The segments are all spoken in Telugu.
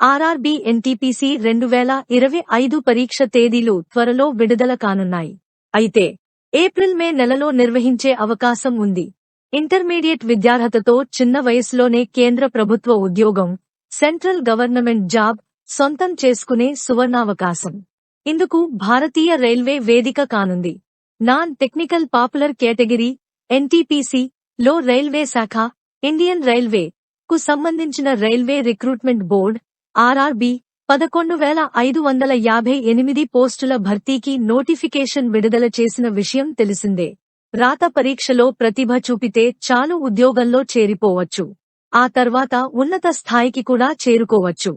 ఆర్ఆర్బీ ఎన్టీపీసీ రెండు వేల ఇరవై ఐదు పరీక్ష తేదీలు త్వరలో విడుదల కానున్నాయి. అయితే ఏప్రిల్ మే నెలలో నిర్వహించే అవకాశం ఉంది. ఇంటర్మీడియట్ విద్యార్హతతో చిన్న వయసులోనే కేంద్ర ప్రభుత్వ ఉద్యోగం సెంట్రల్ గవర్నమెంట్ జాబ్ సొంతం చేసుకునే సువర్ణావకాశం. ఇందుకు భారతీయ రైల్వే వేదిక కానుంది. Non technical popular category NTPC లో రైల్వే శాఖ ఇండియన్ రైల్వే కు సంబంధించిన రైల్వే రిక్రూట్మెంట్ బోర్డ్ ఆర్ఆర్బి పదకొండు వేల ఐదు వందల యాభై ఎనిమిది పోస్టుల భర్తీకి నోటిఫికేషన్ విడుదల చేసిన విషయం తెలిసిందే. రాత పరీక్షలో ప్రతిభ చూపితే చాలు ఉద్యోగంలో చేరిపోవచ్చు. ఆ తర్వాత ఉన్నత స్థాయికి కూడా చేరుకోవచ్చు.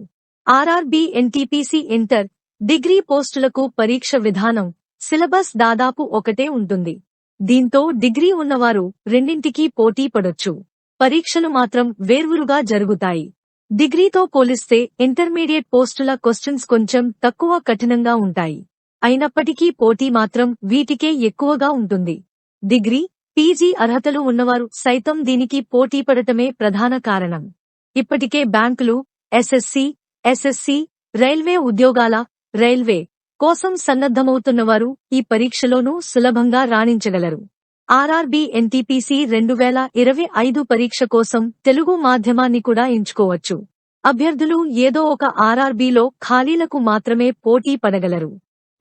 ఆర్ఆర్బి ఎన్టీపీసీ ఇంటర్ డిగ్రీ పోస్టులకు పరీక్ష విధానం సిలబస్ దాదాపు ఒకటే ఉంటుంది. దీంతో డిగ్రీ ఉన్నవారు రెండింటికీ పోటీ పడొచ్చు. పరీక్షలు మాత్రం వేర్వురుగా జరుగుతాయి. డిగ్రీతో పోలిస్తే ఇంటర్మీడియట్ పోస్టుల క్వశ్చన్స్ కొంచెం తక్కువ కఠినంగా ఉంటాయి. అయినప్పటికీ పోటీ మాత్రం వీటికే ఎక్కువగా ఉంటుంది. డిగ్రీ పీజీ అర్హతలు ఉన్నవారు సైతం దీనికి పోటీ పడటమే ప్రధాన కారణం. ఇప్పటికే బ్యాంకులు ఎస్ఎస్సి ఎస్ఎస్సి రైల్వే ఉద్యోగాల రైల్వే కోసం సన్నద్ధమవుతున్నవారు ఈ పరీక్షలోనూ సులభంగా రాణించగలరు. ఆర్ఆర్బీ ఎన్టీపీసీ రెండు వేల ఇరవై ఐదు పరీక్ష కోసం తెలుగు మాధ్యమాన్ని కూడా ఎంచుకోవచ్చు. అభ్యర్థులు ఏదో ఒక ఆర్ఆర్బీలో ఖాళీలకు మాత్రమే పోటీ పడగలరు.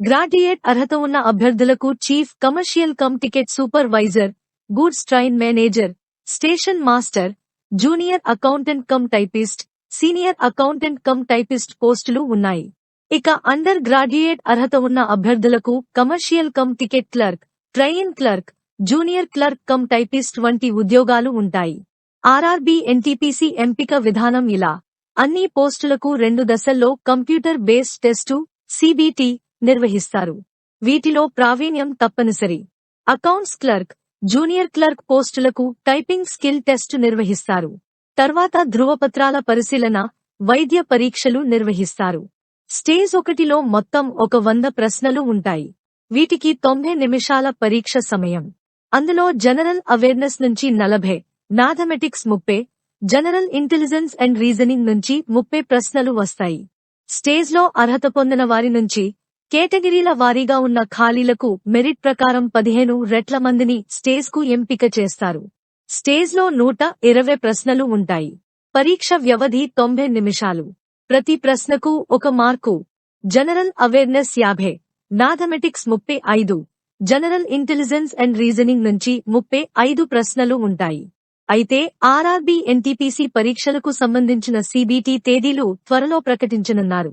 గ్రాడ్యుయేట్ అర్హత ఉన్న అభ్యర్థులకు chief commercial cum ticket supervisor goods train manager station master junior accountant cum typist senior accountant cum typist పోస్టులు ఉన్నాయి. ఇక అండర్ గ్రాడ్యుయేట్ అర్హత ఉన్న అభ్యర్థులకు commercial cum ticket clerk train clerk junior clerk cum typist వంటి ఉద్యోగాలు ఉంటాయి. ఆర్ఆర్బీ ఎన్టీపీసీ ఎంపిక విధానం ఇలా. అన్ని పోస్టులకు రెండు దశల్లో కంప్యూటర్ బేస్ టెస్టు సిబిటి నిర్వహిస్తారు. వీటిలో ప్రావీణ్యం తప్పనిసరి. అకౌంట్స్ క్లర్క్ జూనియర్ క్లర్క్ పోస్టులకు టైపింగ్ స్కిల్ టెస్ట్ నిర్వహిస్తారు. తర్వాత ధృవపత్రాల పరిశీలన వైద్య పరీక్షలు నిర్వహిస్తారు. స్టేజ్ ఒకటిలో మొత్తం ఒక వంద ప్రశ్నలు ఉంటాయి. వీటికి తొంభై నిమిషాల పరీక్ష సమయం. అందులో జనరల్ అవేర్నెస్ నుంచి నలభై మ్యాథమెటిక్స్ ముప్పై జనరల్ ఇంటెలిజెన్స్ అండ్ రీజనింగ్ నుంచి ముప్పై ప్రశ్నలు వస్తాయి. స్టేజ్లో అర్హత పొందిన వారి నుంచి కేటగిరీల వారీగా ఉన్న ఖాళీలకు మెరిట్ ప్రకారం పదిహేను రెట్ల మందిని స్టేజ్కు ఎంపిక చేస్తారు. స్టేజ్లో నూట ఇరవై ప్రశ్నలు ఉంటాయి. పరీక్ష వ్యవధి తొంభై నిమిషాలు. ప్రతి ప్రశ్నకు ఒక మార్కు. జనరల్ అవేర్నెస్ యాభై మ్యాథమెటిక్స్ ముప్పై ఐదు జనరల్ ఇంటెలిజెన్స్ అండ్ రీజనింగ్ నుంచి ముప్పై ఐదు ప్రశ్నలు ఉంటాయి. అయితే ఆర్ఆర్బీ ఎన్టీపీసీ పరీక్షలకు సంబంధించిన సీబీటీ తేదీలు త్వరలో ప్రకటించనున్నారు.